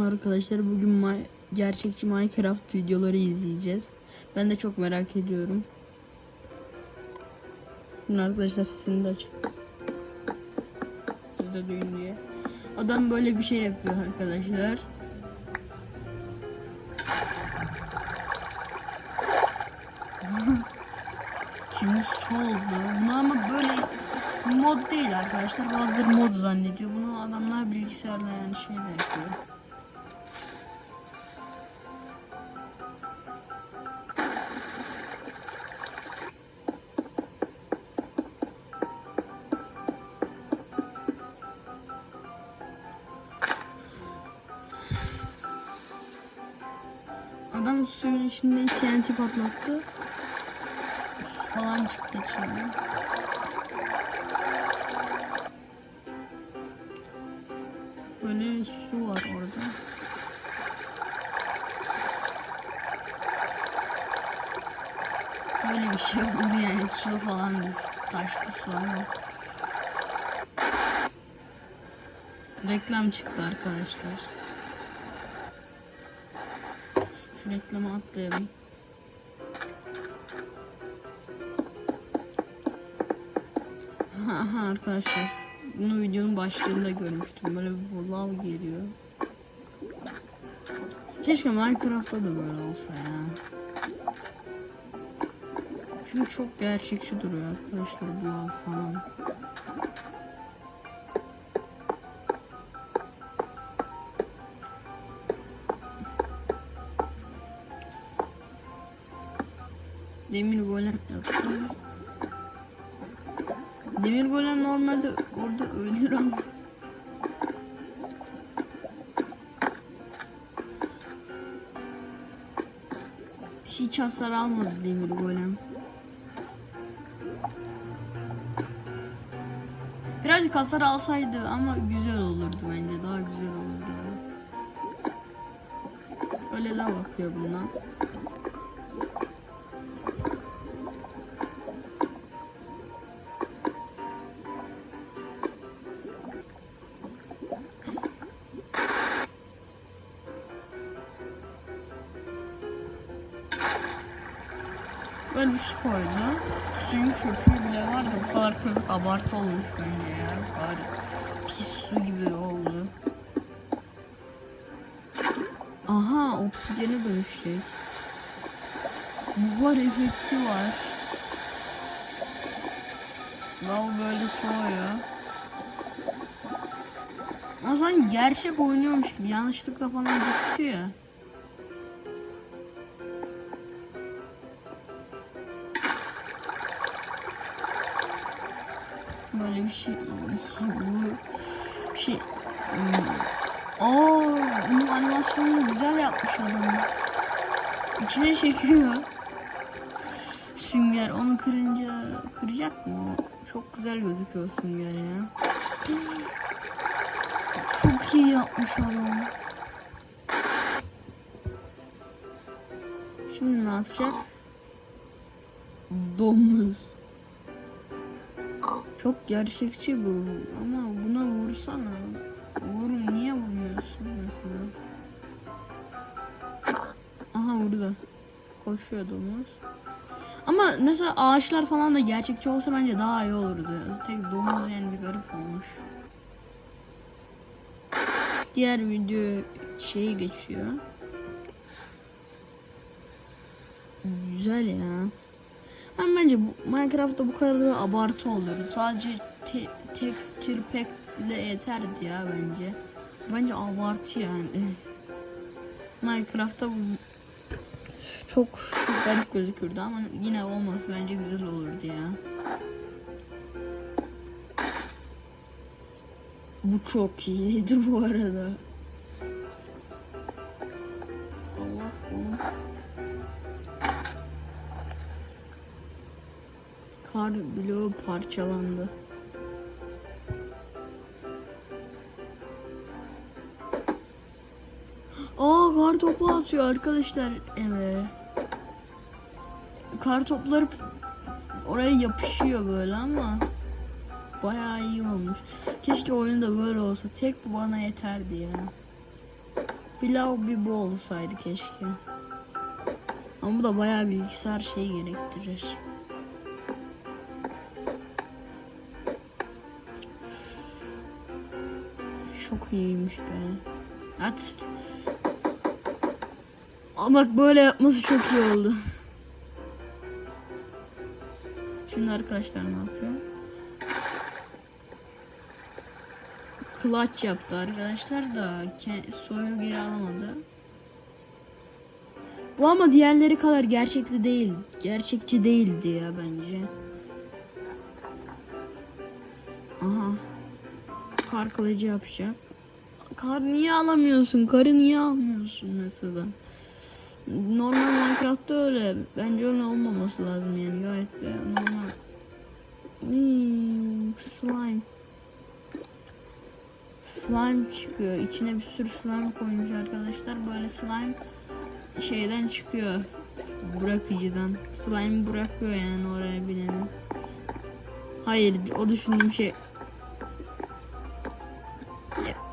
Arkadaşlar bugün Ma- gerçekçi Minecraft videoları izleyeceğiz. Ben de çok merak ediyorum. Şimdi arkadaşlar sesini de aç. Siz de duyun diye. Adam böyle bir şey yapıyor arkadaşlar. Şimdi su oldu. Bunu ama böyle mod değil arkadaşlar. Bazıları mod zannediyor. Bunu adamlar bilgisayarla yani şeyle yapıyor. İçinde TNT patlattı. Falan çıktı içinden. Böyle su var orada. Böyle bir şey oldu yani su falan taştı su ama. Reklam çıktı arkadaşlar. Şu reklamı atlayalım. Aha, arkadaşlar. Bunu videonun başlığında görmüştüm. Böyle bir vlog geliyor. Keşke Minecraft'ta da böyle olsa ya. Çünkü çok gerçekçi duruyor arkadaşlar bu falan. Orada ölür ama. Hiç hasar almadı demir golem. Birazcık hasar alsaydı ama güzel olurdu bence. Daha güzel olurdu. Öyle lav akıyor bundan. Bir su koydu. Suyun köpüğü bile var da bu kadar köpük abartı olmuş bence ya. Bari pis su gibi oldu. Aha oksijene dönüşecek. Buhar efekti var. Lav böyle soğuyor. Ama sanki gerçek oynuyormuş gibi yanlışlıkla falan gitti ya. Şey. Bu şey. hmm, Aa, bunun güzel yapmış adam. İçine çekiyor. Sünger onu kırınca kıracak mı? Çok güzel gözüküyor sünger ya. Çok iyi yapmış adam. Şimdi ne yapacak? Domuz. Çok gerçekçi bu ama buna vursana. Vurun niye vurmuyorsun mesela? Aha vurdu. Koşuyor domuz. Ama mesela ağaçlar falan da gerçekçi olsa bence daha iyi olurdu. Tek domuz yani bir garip olmuş. Diğer video şeyi geçiyor. Güzel ya. Ama bence Minecraft'ta bu kadar da abartı olur. Sadece te, texture pack ile yeterdi ya bence. Bence abartı yani. Minecraft'ta bu çok garip gözükürdü ama yine olması bence güzel olurdu ya. Bu çok iyiydi bu arada. Allah. Kar bloğu parçalandı. Aa kar topu atıyor arkadaşlar eve. Kar topları oraya yapışıyor böyle ama bayağı iyi olmuş. Keşke oyunda böyle olsa. Tek bu bana yeterdi ya. Pilav bir bu olsaydı keşke. Ama bu da bayağı bilgisayar şey gerektirir. Çok iyiymiş be. At. Aa, bak böyle yapması çok iyi oldu. Şimdi arkadaşlar ne yapıyor? Clutch yaptı arkadaşlar da soyu geri alamadı. Bu ama diğerleri kadar gerçekli değil. Gerçekçi değildi ya bence. Kar kılıcı yapacak. Kar niye alamıyorsun? Karı niye almıyorsun mesela? Normal Minecraft'ta öyle. Bence öyle olmaması lazım yani gayet de normal. Hmm, slime. Slime çıkıyor. İçine bir sürü slime koymuş arkadaşlar. Böyle slime şeyden çıkıyor. Bırakıcıdan. Slime bırakıyor yani oraya bilenin. Hayır o düşündüğüm şey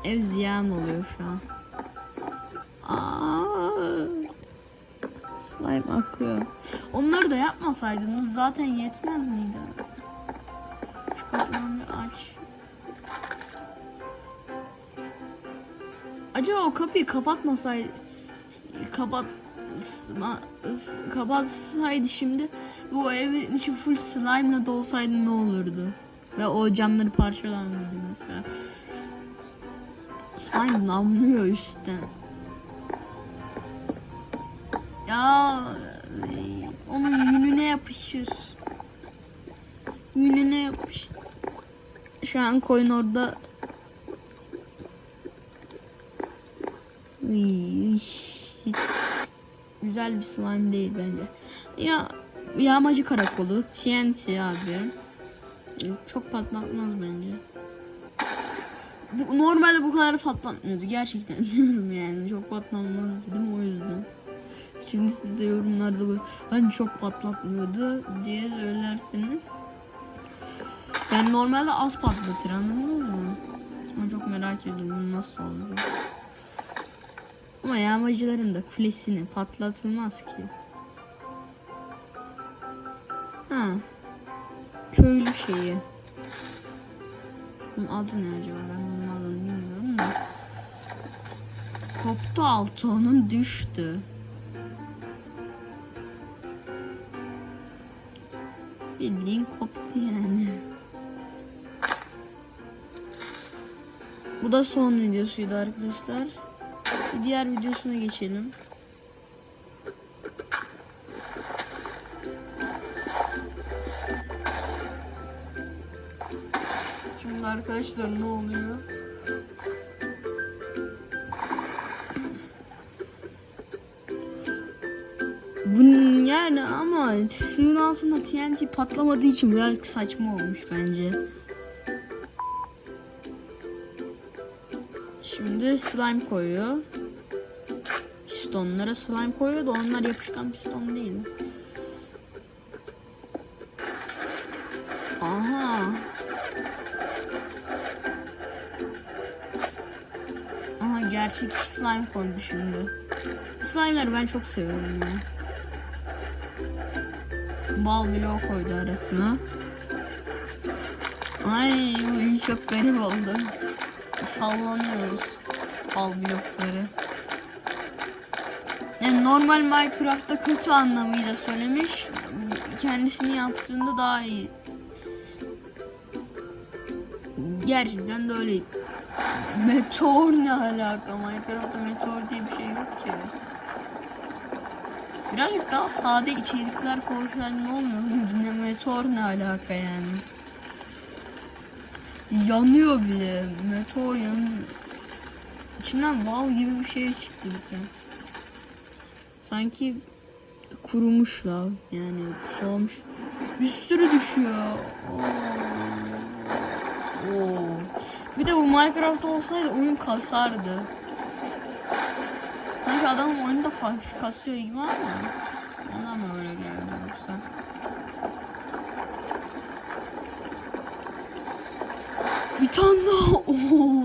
Ev, ziyan oluyor şu an. Aa, slime akıyor. Onları da yapmasaydınız zaten yetmez miydi? Şu bir aç. Acaba o kapıyı kapatmasaydı kapat kapatsaydı şimdi bu evin içi full slime'la dolsaydı ne olurdu? Ve o camları parçalanırdı mesela. Slime namlıyor üstten. Ya onun yününe yapışır. Yününe yapışır. Şu an koyun orada. Hiç güzel bir slime değil bence. Ya yağmacı karakolu TNT abi. Çok patlatmaz bence. Bu, normalde bu kadar patlatmıyordu gerçekten diyorum yani çok patlatmaz dedim o yüzden. Şimdi siz de yorumlarda hani çok patlatmıyordu diye söylersiniz. Yani normalde az patlatır anladınız mı? Ama çok merak ediyorum nasıl olacak. Ama yağmacıların da kulesini patlatılmaz ki. Ha. Köylü şeyi. Bunun adı ne acaba? Ben Koptu altı onun düştü. Bildiğin koptu yani. Bu da son videosuydu arkadaşlar. Bir diğer videosuna geçelim. Şimdi arkadaşlar ne oluyor? Yani ama suyun altında TNT patlamadığı için birazcık saçma olmuş bence. Şimdi slime koyuyor. Pistonlara slime koyuyor da onlar yapışkan piston değil. Aha. Aha gerçek slime koydu şimdi. Slime'ları ben çok seviyorum ya. Bal bloğu koydu arasına. Ay bu çok garip oldu. Sallanıyoruz bal blokları. Yani normal Minecraft'ta kötü anlamıyla söylemiş. Kendisini yaptığında daha iyi. Gerçekten de öyle. Meteor ne alaka? Minecraft'ta meteor diye bir şey yok ki. Birazcık daha sade içerikler koysan ne olmuyor? Meteor ne alaka yani? Yanıyor bile. Meteor yan. İçinden wow gibi bir şey çıktı bir kere. Sanki kurumuş lav yani soğumuş. Bir sürü düşüyor. Oo. Oo. Bir de bu Minecraft olsaydı oyun kasardı. Sanki adamın oyunda hafif kasıyor gibi ama. Bana mı öyle geldi yoksa? Bir tane daha. Oo.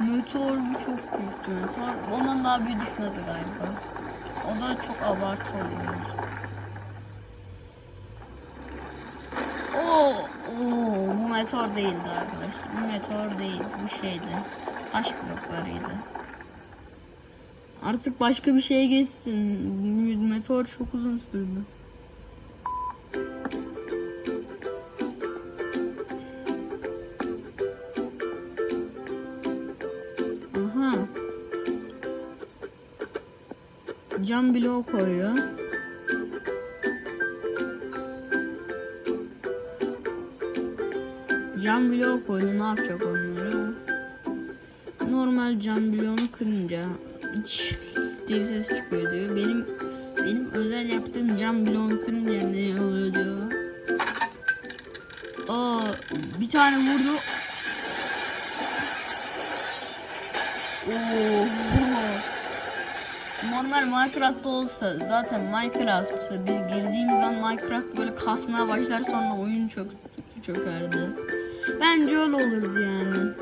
meteor mu çok büyüktü meteor. Ondan daha büyük düşmedi galiba. O da çok abartı oluyor. Oo, oo, bu meteor değildi arkadaşlar. Bu meteor değil, bu şeydi. Taş bloklarıydı. Artık başka bir şeye geçsin. Meteor çok uzun sürdü. Aha. Cam bloğu koyuyor. Cam bloğu koydu. Ne yapacak onları? Normal cam bloğunu kırınca diye ses çıkıyor diyor. Benim benim özel yaptığım cam bloğunu kırınca ne oluyor diyor. Aa, bir tane vurdu. Oo. Normal Minecraft'ta olsa zaten Minecraft'ta biz girdiğimiz an Minecraft böyle kasmaya başlar sonra oyun çok çökerdi. Bence öyle olurdu yani.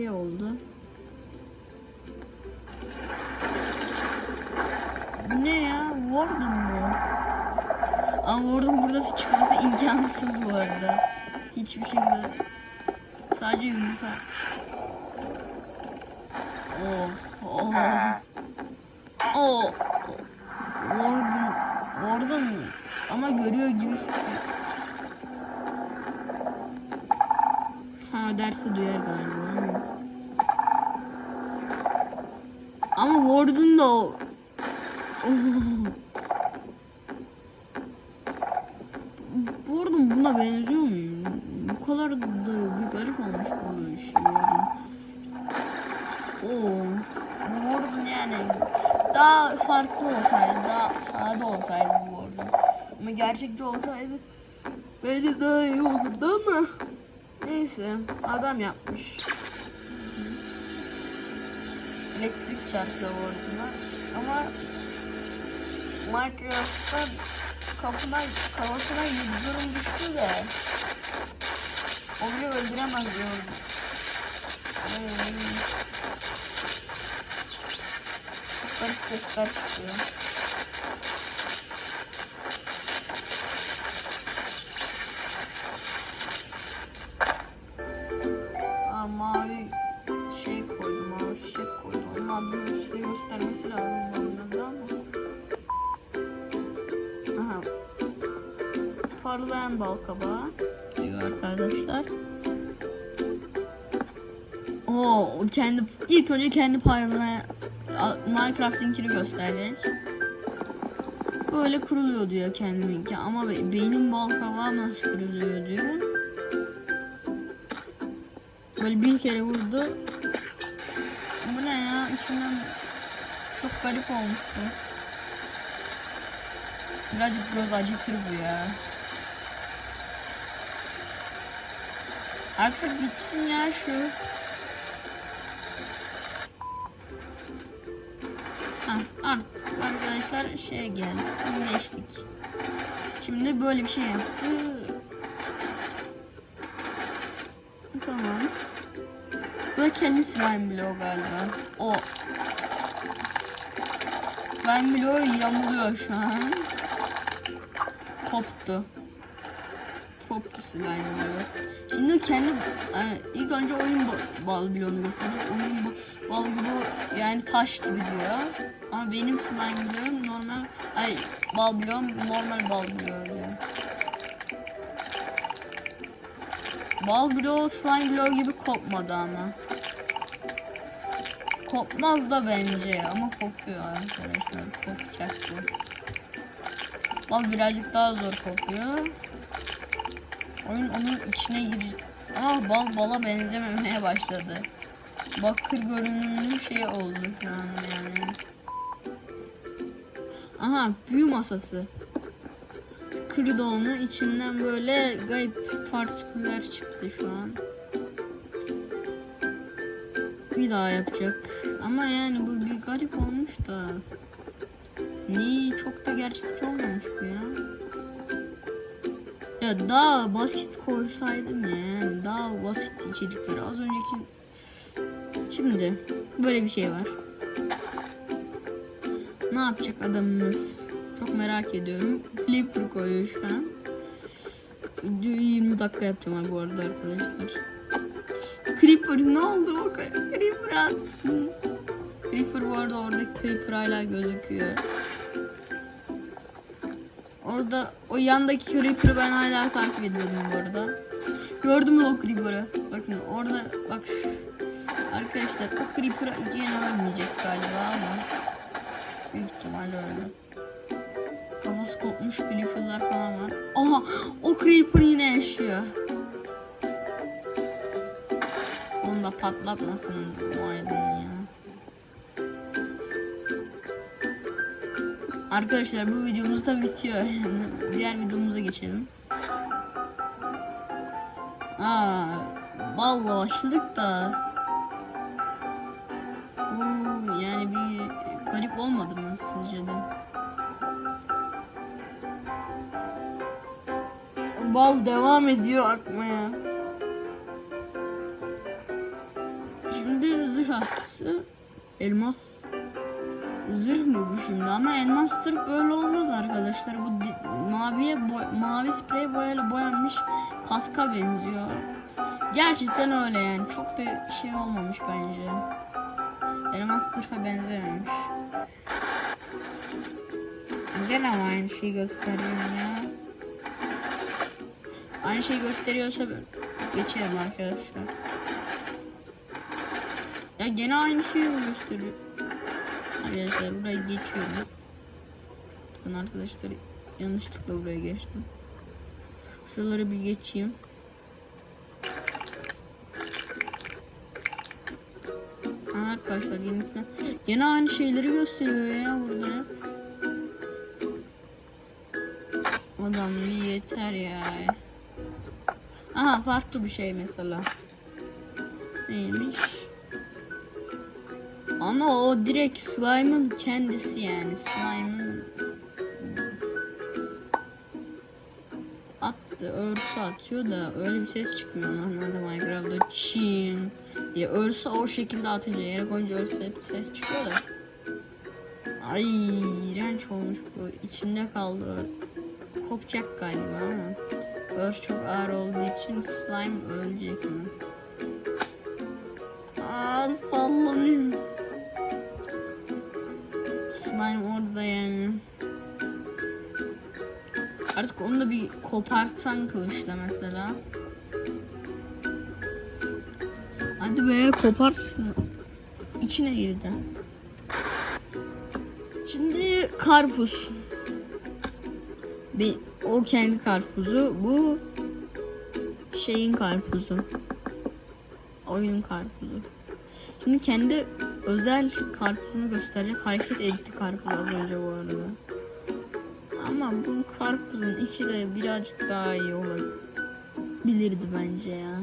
Şey oldu. Bu ne ya? Warden bu. Ama Warden burada çıkması imkansız bu arada. Hiçbir şekilde sadece yumurta. Oh, oh. Oh. Warden, Warden ama görüyor gibi. Ha derse duyar galiba. Ama Warden da o. Oh. Warden buna benziyor mu? Bu kadar da bir garip olmuş bu şey Warden. Oo. Bu Warden yani daha farklı olsaydı, daha sade olsaydı bu Warden. Ama gerçekçi olsaydı bence daha iyi olurdu ama neyse adam yapmış. Elektrik çarpıyor Warden'a ama Minecraft'ta kafına kafasına yıldırım düştü de o bile öldüremez diyorum. Çok garip sesler çıkıyor. Parlayan bal kabağı diyor arkadaşlar. Oo, kendi ilk önce kendi parlayan Minecraft'ınkini gösterecek. Böyle kuruluyor diyor kendiminki ama be- benim bal kabağı nasıl kuruluyor diyor. Böyle bir kere vurdu. Bu ne ya? İçinden çok garip olmuş bu. Birazcık göz acıtır bu ya. Artık bitsin ya şu. Ha, artık arkadaşlar şeye geldik. Geçtik. Şimdi böyle bir şey yaptı. Tamam. Böyle kendi slime bloğu galiba. O. Slime bloğu yamuluyor şu an. Koptu. Slime bloğu. Şimdi kendi e, ilk önce oyun ba- bal bloğunu gösteriyor. Oyun ba- bal bloğu yani taş gibi diyor. Ama benim slime bloğum normal ay bal bloğum normal bal bloğu diyor. Bal bloğu slime bloğu gibi kopmadı ama. Kopmaz da bence ama kopuyor arkadaşlar. Kopacak bu. Bal birazcık daha zor kopuyor. Oyun onun içine gir. Ama bal bala benzememeye başladı. Bakır görünümlü şey oldu şu an yani. Aha büyü masası. Kırdı onu içinden böyle garip partiküller çıktı şu an. Bir daha yapacak. Ama yani bu bir garip olmuş da. Ne çok da gerçekçi olmamış bu ya. Daha basit koysaydım ya yani daha basit içerikleri az önceki Şimdi böyle bir şey var. Ne yapacak adamımız? Çok merak ediyorum. Clipper koyuyor şu an. Videoyu 20 dakika yapacağım bu arada arkadaşlar. Creeper ne oldu o? Creeper attı. Creeper bu arada oradaki Creeper hala gözüküyor. Orada o yandaki Creeper'ı ben hala takip ediyorum bu arada. Gördüm de o Creeper'ı. Bakın orada bak şu. Arkadaşlar o Creeper'ı yine ölmeyecek galiba ama. Büyük ihtimalle öyle. Kafası kopmuş Creeper'lar falan var. Aha o Creeper yine yaşıyor. Onu da patlatmasın bu aydın ya. Arkadaşlar bu videomuz da bitiyor. Diğer videomuza geçelim. Aa, vallahi başladık da. Bu yani bir garip olmadı mı sizce de? Bal devam ediyor akmaya. Şimdi zırh askısı elmas zırh mı bu şimdi ama elmas zırh böyle olmaz arkadaşlar. Bu maviye mavi sprey boyayla boyanmış kaska benziyor. Gerçekten öyle yani. Çok da şey olmamış bence. Elmas zırha benzememiş. Gene aynı şeyi gösteriyor ya. Aynı şeyi gösteriyorsa geçerim arkadaşlar. Ya gene aynı şeyi gösteriyor Arkadaşlar buraya geçiyorum. Ben arkadaşlar yanlışlıkla buraya geçtim. Şuraları bir geçeyim. Aa, arkadaşlar yenisine gene aynı şeyleri gösteriyor ya burada. Adam yeter ya. Aha farklı bir şey mesela. Neymiş? Ama o direkt slime'ın kendisi yani. Slime'ın attı, örsü atıyor da öyle bir ses çıkmıyor normalde Minecraft'ta çin diye örsü o şekilde atınca yere koyunca örsü hep ses çıkıyor da. Ay iğrenç olmuş bu. İçinde kaldı. Kopacak galiba ama. Örs çok ağır olduğu için slime ölecek mi? Aa sallanıyor. Onu da bir kopartsan kılıçla mesela. Hadi be koparsın. İçine girdi. Şimdi karpuz. Bir, o kendi karpuzu. Bu şeyin karpuzu. Oyun karpuzu. Şimdi kendi özel karpuzunu gösterecek. Hareket etti karpuz az önce bu arada. Ama bu karpuzun içi de birazcık daha iyi olabilirdi bence ya.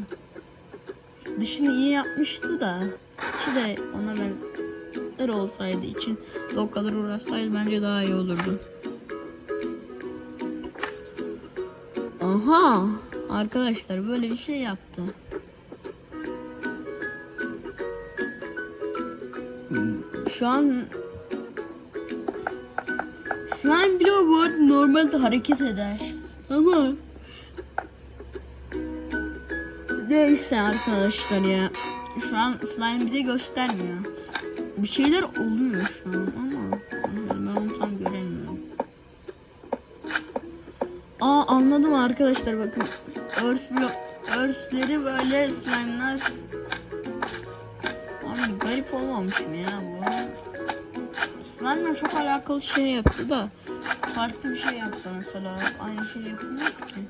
Dışını iyi yapmıştı da içi de ona benzer olsaydı için o kadar uğraşsaydı bence daha iyi olurdu. Aha arkadaşlar böyle bir şey yaptı. Şu an Slime bloğu bu normalde hareket eder. Ama Neyse arkadaşlar ya. Şu an slime bize göstermiyor. Bir şeyler oluyor şu an ama ben onu tam göremiyorum. Aa anladım arkadaşlar bakın. Örs blok örsleri böyle slime'lar Abi garip olmamış mı ya bu? Slime'la çok alakalı şey yaptı da farklı bir şey yapsa mesela aynı şey yapılmaz ki.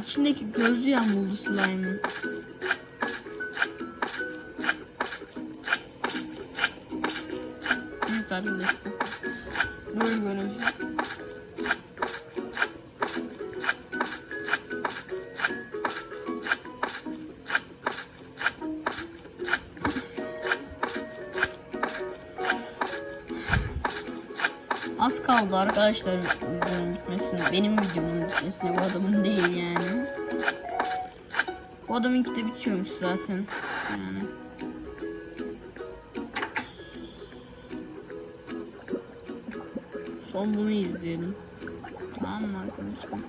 İçindeki gözü yamuldu slime'ın. Evet arkadaşlar. Böyle görünsün. Kaldı arkadaşlar videonun bitmesine. Benim videomun bitmesine bu adamın değil yani. Bu adamınki de bitiyormuş zaten. Yani. Son bunu izleyelim. Tamam mı arkadaşlar?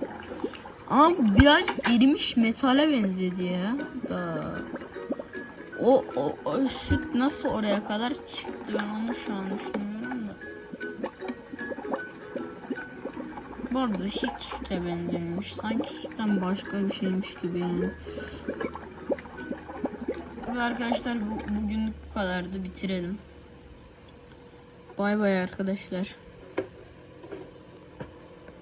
Ama birazcık erimiş metale benzedi ya. Da. O, o, o süt nasıl oraya kadar çıktı ben onu şu an düşünüyorum Bu arada hiç süte benzemiyormuş. Sanki sütten başka bir şeymiş gibi yani. Ve arkadaşlar bu, bugünlük bu kadardı bitirelim. Bay bay arkadaşlar.